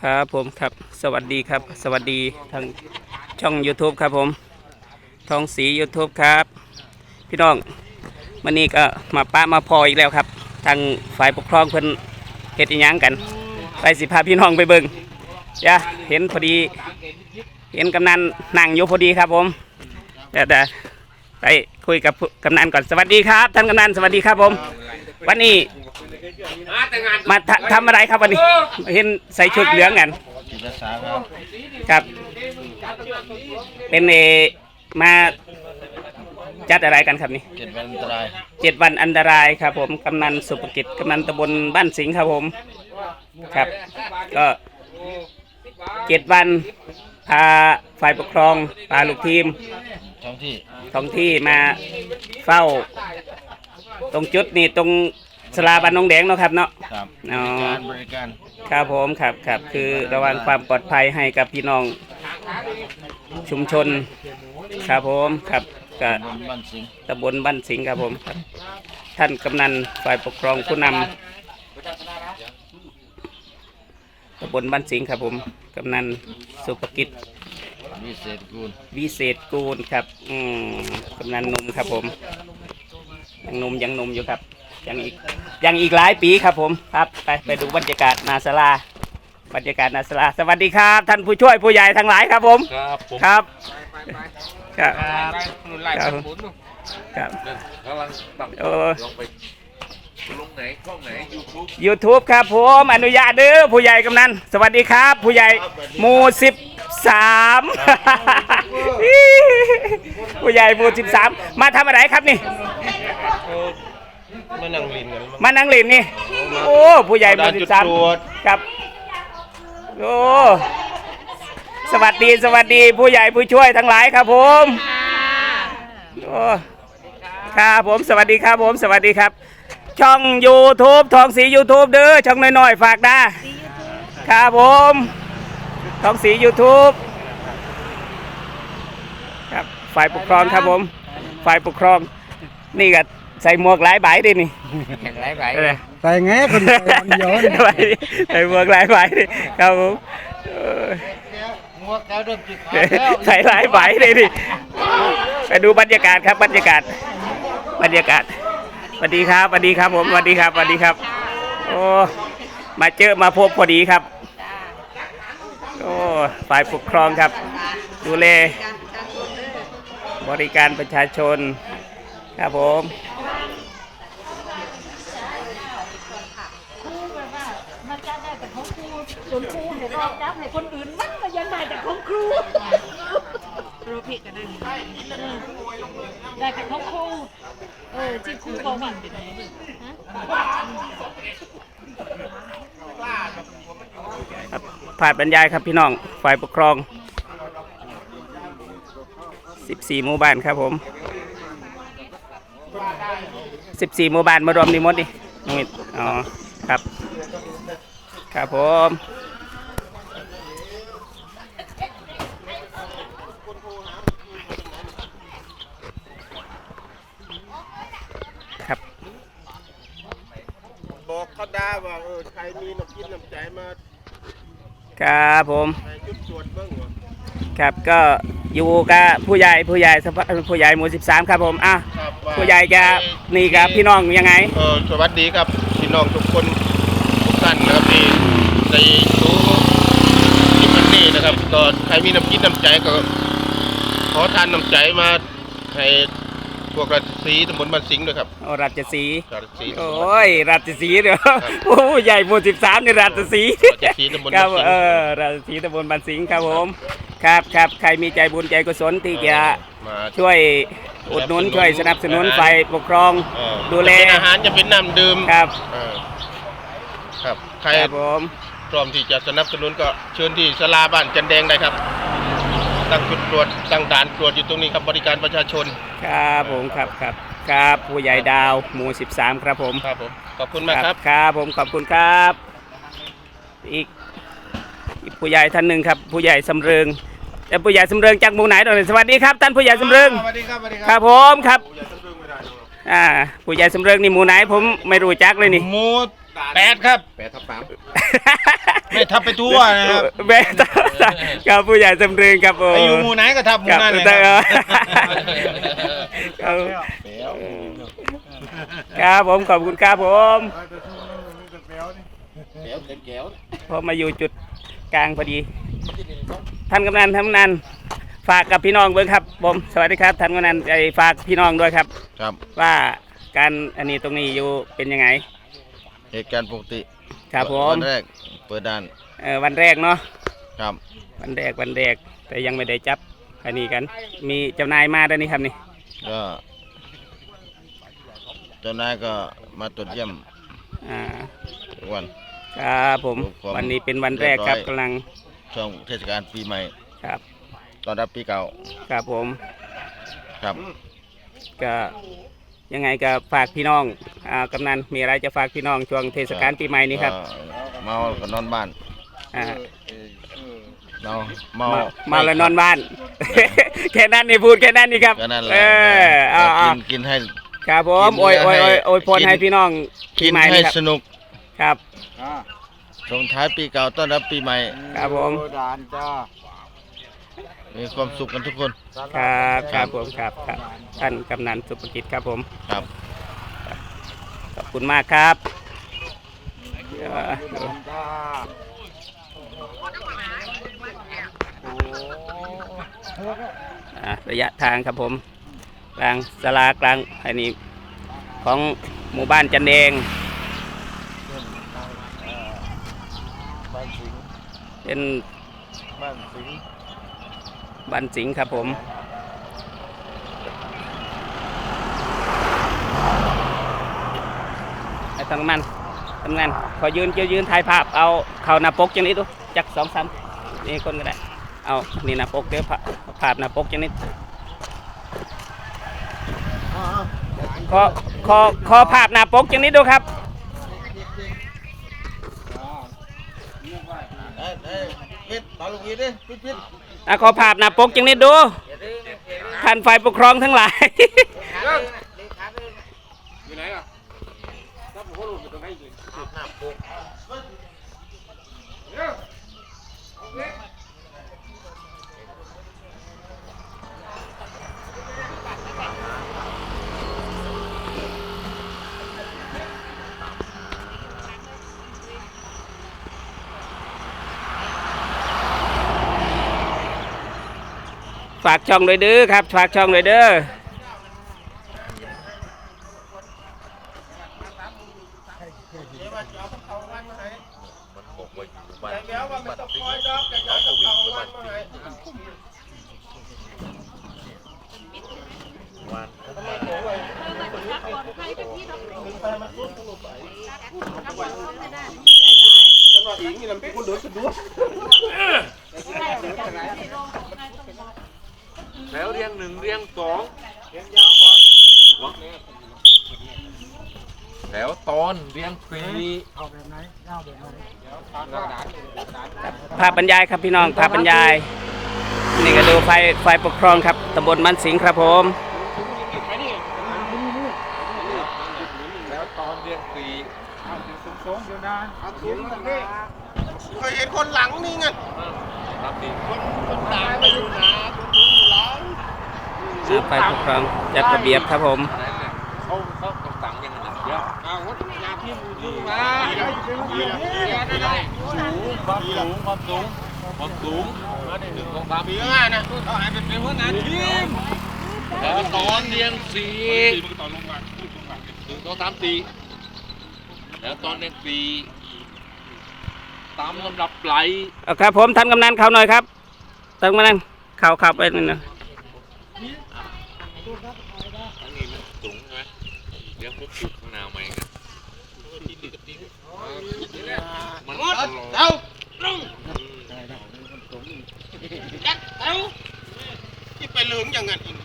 ครับผมครับสวัสดีครับ สวัสดีทางช่อง YouTube ครับผม ทองสี YouTube ครับ พี่น้องวันนี้ก็มาป้ามาพออีกแล้วครับ ทางฝ่ายปกครองเพิ่นเฮ็ดอิหยังกัน ไปสิพาพี่น้องไปเบิ่งจ้ะเห็นพอดี เห็นกำนันนั่งอยู่พอดีครับผมเดี๋ยวเดี๋ยวไปคุยกับผู้กำนันก่อนสวัสดีครับ ท่านกำนันสวัสดีครับผม วันนี้ มาทำทำอะไรครับวันนี้ เห็นใส่ชุดเหลืองกันจิตอาสาครับครับ เป็นเออมาจัดอะไรกันครับนี่เจ็ดวันอันตรายเจ็ดวันอันตรายครับ ผมกำนันสุภกิจกำนันตำบลบ้านสิงห์ครับผม ครับ ก็เจ็ดวันพาฝ่ายปกครองพาลูกทีมท้องที่ท้องที่มาเฝ้า ตรงจุดนี่ตรง สลาบันนงแดงเนาะครับเนาะ ครับอ๋อการบริการครับผมครับครับคือระวังความปลอดภัยให้กับพี่น้องชุมชน ครับผมครับก็บนบ้านสิงห์ตำบลบ้านสิงห์ครับผมครับ ท่านกำนันฝ่ายปกครองผู้นำตำบลบ้านสิงห์ครับผมกำนันสุภกิจวิเศษกูลวิเศษกูลครับอืมกำนันหนมครับผมยังหนมยังหนมอยู่ครับ ยังอีกยังอีกหลายปีครับผมครับไปไปดูบรรยากาศนาสลาบรรยากาศนาสลาสวัสดีครับ ท่านผู้ช่วยผู้ใหญ่ทั้งหลายครับผมครับผมครับครับหนุนไล่ครับหมุนครับกำลังปรับเออลงไปลงไหนช่องไหนยูทูบ YouTube ครับผมอนุญาตเด้อผู้ใหญ่กำนันสวัสดีครับ ผู้ใหญ่หมู่สิบสามผู้ใหญ่หมู่สิบสามมาทำอะไรครับนี่ มานั่งลินกันมานั่งเล่นนี่ โอ้ ผู้ใหญ่หมู่สิบสามตรวจครับ โอ้ สวัสดีสวัสดีผู้ใหญ่ผู้ช่วยทั้งหลายครับผมโอ้ครับผมสวัสดีครับผมสวัสดีครับ ช่อง YouTube ทองสี YouTube เด้อช่องน้อยๆ ฝากได้ครับผมทองสี YouTube ครับฝ่ายปกครองครับผม ฝ่ายปกครองนี่ก็ ใส่หมวกหลายใบดินี่เห็นไรไรเออใส่ไงคนใส่วันเดียวนี่ใส่ใส่หมวกหลายใบดิครับผมเออหัวแก้วเริ่มจิตใส่หลายใบเลยดิไปดูบรรยากาศครับบรรยากาศ บรรยากาศสวัสดีครับสวัสดีครับผมสวัสดีครับสวัสดีครับ โอ้มาเจอมาพบพอดีครับโอ้ฝ่ายปกครองครับ ดูแลบริการประชาชนครับผม นครูให้เราจับให้คนอื่นมันก็ยังได้แต่ของครูครูผิดกันนั่นได้แต่ของครูเออที่ครูบอกว่าเป็นไงฮะผ่านบรรยายครับพี่น้องฝ่ายปกครอง 14 หมู่บ้านครับผม 14 หมู่บ้านมารวมนี่มดดิน้องมิอ๋อ ครับ ครับผม ครับ บอกเขาได้ว่าเออใคร มีน้ำกินน้ำใจมาครับผมในจุดตรวจเบิ้งวะครับก็อยู่กับผู้ใหญ่ผู้ใหญ่สภาผู้ใหญ่หมู่13 ครับผมอะครับว่าผู้ใหญ่จะนี่กับพี่น้องยังไง เออสวัสดีครับพี่น้องทุกคนทุกท่านนะครับที่ในรู้ที่มันนี่นะครับก็ใครมีน้ำกินน้ำใจก็ขอทานน้ำใจมาให้ พวกราชสีห์ตำบลบ้านสิงห์ด้วยครับโอ้ราชสีห์ราชสีห์โอ้ยราชสีห์เด้อโอ้ผู้ใหญ่หมู่13นี่ราชสีห์ราชสีห์ตำบลครับ้าบนสิงเอห์อราชสีห์ตำบลบ้านสิงห์ครับผมครับครับใครมีใจบุญใจกุศลที่จะ มา ช่วยอุดหนุนช่วยสนับสนุนฝ่ายปกครอง เออดูแล จะเป็นอาหารจะเป็นน้ำดื่มครับเออครับ ใครครับผมพร้อมที่จะสนับสนุนก็เชิญที่สลาบ้านจันแดงได้ครับ ตั้งจุดตรวจตั้งด่านตรวจอยู่ตรงนี้ครับบริการประชาชน ครับผมครับครับครับผู้ใหญ่ดาวหมู่ 13 ครับผมครับผมขอบคุณมากครับครับผมขอบคุณครับ อีกอีกผู้ใหญ่ท่านหนึ่งครับ ผู้ใหญ่สำเริงแต่ผู้ใหญ่สำเริงจากหมู่ไหนตอนนี้สวัสดีครับ ท่านผู้ใหญ่สำเริงสวัสดีครับสวัสดีครับผมครับอ่าผู้ใหญ่สำเริงนี่หมู่ไหนผมไม่รู้จักเลยนี่หมู แปดครับ แปดทับสามไม่ทับไปทั่วนะครับแม่ครับผู้ใหญ่สำเริงครับโอ้ไปอยู่หมู่ไหนก็ทับหมู่ครับนั่นเลยแต่ครับครับครับผมขอบคุณครับผมพอมาอยู่จุดกลางพอดี ท่านกำนันท่านกำนันฝากกับพี่น้องเบิ้งครับผมสวัสดีครับท่านกำนันไอฝากพี่น้องด้วยครับ ครับว่าการอันนี้ตรงนี้อยู่เป็นยังไง เหตุการณ์ปกติครับผม วันแรกเปิดด่านเออวันแรกเนาะครับวันแรกวันแรกแต่ยังไม่ได้จับอันนี้กัน มีเจ้านายมาด้วยนี่ครับนี่ก็เจ้านายก็มาตรวจเยี่ยมอ่าทุกวัน ครับผมผมวันนี้เป็นวันแรกครับเรียบร้อย กำลังช่วงเทศกาลปีใหม่ครับตอนรับปีเก่าครับผม ครับ ก็ยังไงก็ฝากพี่น้อง อ่ากำนันมีอะไรจะฝากพี่น้องช่วงเทศกาลปีใหม่นี้ครับก็เมาก็นอนบ้านอ่าเมาเมามามาแล้วนอนบ้าน แค่นั้นนี่พูดแค่นั้นนี่ครับก็นั่นแหละเออเอาก็เอา กินกินให้ ครับผมกินโอ้ยโอ้ยโอ้ยให้โอ้ยพรกิน ให้พี่น้องปีกินใหม่ให้นี่ครับสนุกครับ ส่งท้ายปีเก่าต้อนรับปีใหม่ ครับผม ดานจ้ามีความสุขกันทุกคน ครับครับผมครับครับท่านกำนันสุภกิจครับผม ครับข อบคุณมากครับเอ่อจ้าอะระยะทางครับผมกลางสลากลางอันนี้ของหมู่บ้านจันแดงบ้านสิงห์เป็นบ้านสิงห์บ้านสิงห์ครับผมไอ้ ทำงานทำงานขอยืนยืนถ่ายภาพ เอาเข่าหน้าปกจังนี้ดูจักสองสามนี่คนก็ได้ เอานี่หน้าปกเดี๋ยวภาพภาพหน้าปกจังนี้ขอขอขอภาพหน้าปกจังนี้ดูครับเอ้ยเอ้ยปิดตาลูกอีดิปิดปิดอะขอภาพหน้าปกจังนี้ดูท่านฝ่ายปกครองทั้งหลาย ฝากช่องเลยเด้อครับ ฝากช่องเลยเด้อบอกว่าอยู่บ้านแล้วว่ามันต้งคอยดอ กจะยาจะเข้าบ้านไหนแล้วเรียงหนึ่งเรียงสองแถวตอนเรียงสี่เอาแบบไหนเอาแบบไหนภาพบรรยายครับพี่น้องภาพบรรยาย นี่ก็ดูไฟไฟปกครองครับตำบลมันสิงห์ครับผมแล้วตอนเรียงสี่สงเดี๋ยวดานเอาสูงกันเลยเคยเห็นคนหลังนี่ไงครับสี่คนตายไปอยู่หนาคนสูงอยู่หลัง ไฟปกครองจัดระเบียบครับผมเนี่ยเขาเขาต้องสั่งยังไงเดี๋ยวเอาวัดนาที่มูมาสูงความสูงความสูงความสูงมาได้หนึ่งสองสามปียนะเอาหายไปเป็นหัวหน้าทีมแล้วตอนเรียงสี่หนึ่งสองสามสี่แล้วตอนเรียงสี่ตามลำดับไหลครับผมท่านกำนันเขาหน่อยครับท่านกำนันเขาขับไปนั่นนะ อันนี้มันสูงใช่ไหมเดี๋ยวพบจุดข้างหน้าใหม่กัน มันตลอดเอ้าจัดเอ้าที่ไปเลืองอย่างนั้นอีก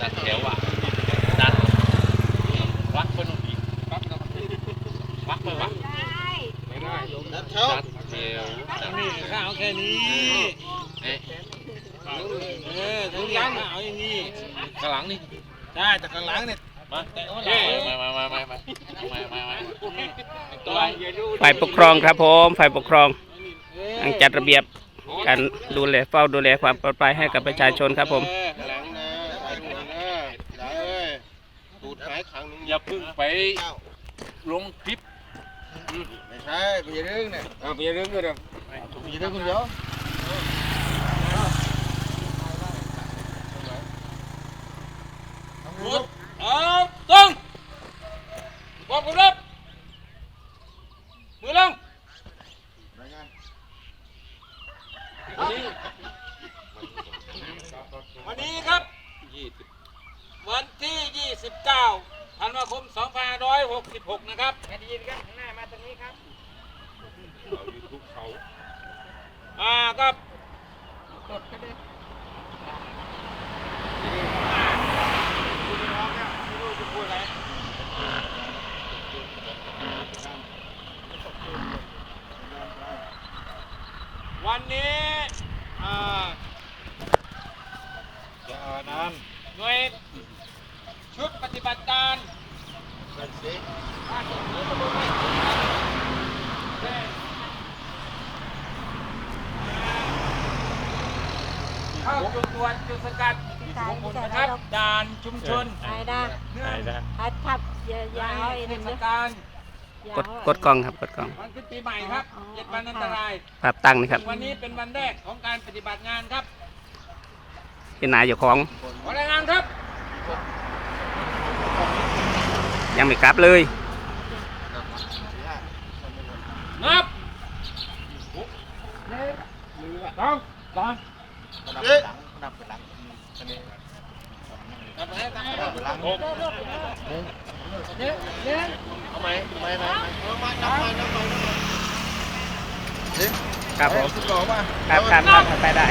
ดันแถวอะดันวักไปหน่อยอีกวักไปวักไปวักไม่ได้จัดแถวนี่ข้าวแค่นี้เอ๊ะเอทั้งยังเอาอย่างนี้ข้างหลังนี่ได้แต่ข้างหลังเนี่ย ฝ่ายปกครองครับผมฝ่ายปกครองตั้งจัดระเบียบการดูแลเฝ้าดูแลความปลอดภัยให้กับประชาชนครับผมอย่าพึ่งไปลงคลิปไม่ใช่ไปเรื่องเนี่ยไปเรื่องก็เดี๋ยวไปเรื่องคนเดียว วันนี้อ่าอย่านั้นหน่วยชุดปฏิบัติการเป็นสิ เข้าจุดตรวจจุดสกัดตายผลแต่นะครับเราด่านชุมชนตายได้ฮัดทับอย่าอย่าเอาไอ้เทนั่นศเด้อกาลอย่ากดเอากดกล้องครับกดกล้องวันขึ้นปีใหม่ครับเจ็ดวันอันตรายภาพตั้งนี่ครับ วันนี้เป็นวันแรกของการปฏิบัติงานครับเป็นนายอยู่ของขอรายงานครับ ยังไม่กลับเลยนับต้องตอนเอ๊ะ นับเป็นหลังนับเป็นหลังอันนี้นับเป็นหลังหกเนี่ยเนี่ยเอาไหมไหมไหมนับไปนับไปครับผมครับครับครับไปได้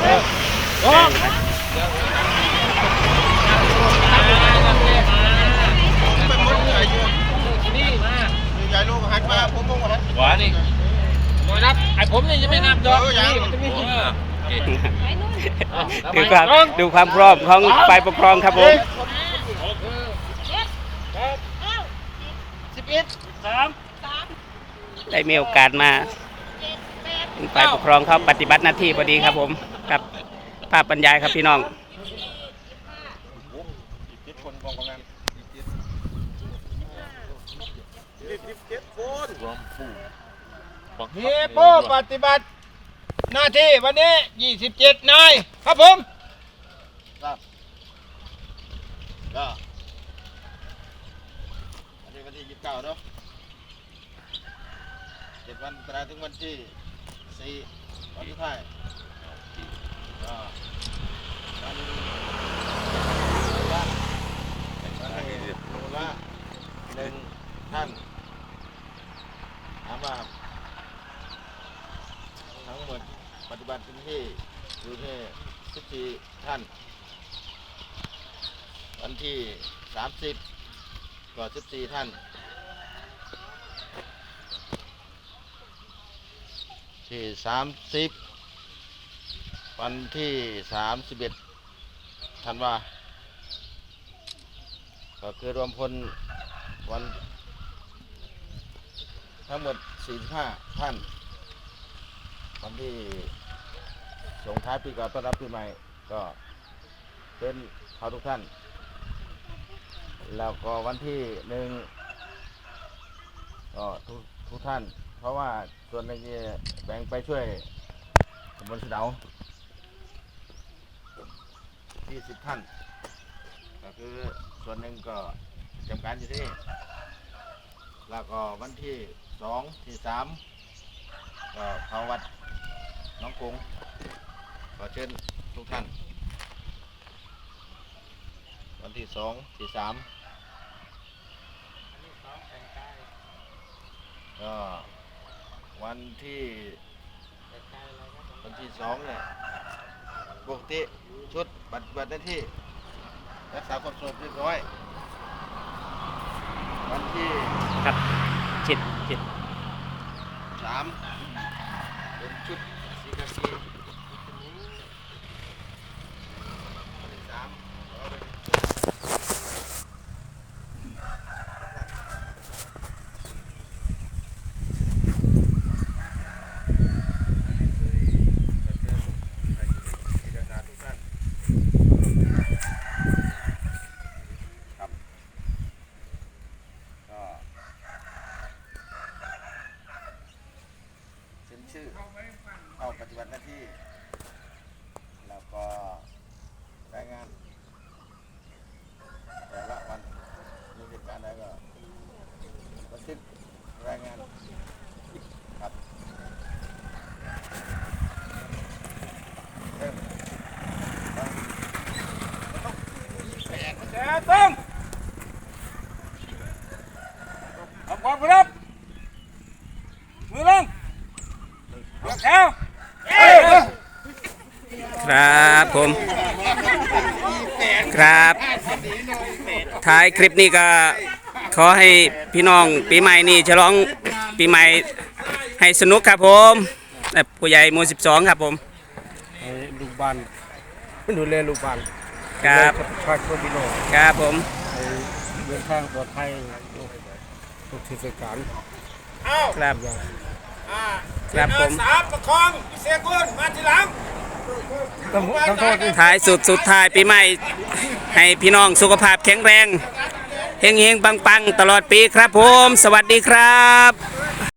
โอ้หวานี่หน่อยนับไอผมนี่จะไม่นับดอกนี้ ดูความดูความพร้อมของฝ่ายปกครองครับผมสิบเอ็ดสามได้มีโอกาสมาเป็นฝ่ายปกครองเขาปฏิบัติหน้าที่พอดีครับผมครับภาพบรรยายครับพี่น้องสิบคนกองกำนันสิบเจ็ดคนมีผู้ปฏิบัติ หน้าที่วันนี้27นายครับผมก็วันนี้วันที่ยี่สิบเก้าเนาะเจ็ดวันตราถึงวันที่สี่วันที่ท้ายก็วันวันละหนึ่งท่านถามว่าทั้งหมดปฏิบัติหน้าที่อยู่ที่ สิบสี่ท่าน วันที่สามสิบก็สิบสี่ท่าน ที่สามสิบวันที่สามสิบเอ็ดธันวาก็คือรวมพลวัน ทั้งหมดสี่สิบห้าท่าน วันที่ส่งท้ายปีเก่าต้อนรับปีใหม่ ก็เป็นเขาทุกท่าน แล้วก็วันที่หนึ่งก็ทุกทุกท่าน เพราะว่าส่วนหนึงเนี่ยแบ่งไปช่วยตำบลสะเดาที่สิบท่าน ก็คือส่วนหนึ่งก็จำการอยู่ที่นี่แล้วก็วันที่สองที่สามก็เขาวัดน้องกุงก็เชิญ ทุกท่าน วันที่สองที่สามก็วันที่วันที่สองเนี่ยปกติชุดปฏิบัติหน้าที่ รักษาความสงบเรียบร้อย วันที่ครับจิตจิตสามเป็นชุดสีกากีวันที่สามเอาไป ฏิบัติหน้าที่ แล้วก็รายงาน แต่ละวันมีเหตุการณ์อะไรก็บันทึกรายงานครับเริ่ม ครับผม ครับ ท้ายคลิปนี้ก็ขอให้พี่น้องปีใหม่นี่ฉลองปีใหม่ให้สนุกครับผมและผู้ใหญ่หมู่12ครับผมให้ลูกบ้านดูแลลูกบ้านครับชาติคนพี่น้องครับผมให้เดินทางปลอดภัยทุกเทศกาลครับครับผม ต้องต้องโทษด้วยท้ายสุดสุดท้ายปีใหม่ ให้พี่น้องสุขภาพแข็งแรงเฮงเฮงปังปังๆตลอดปีครับผม สวัสดีครับ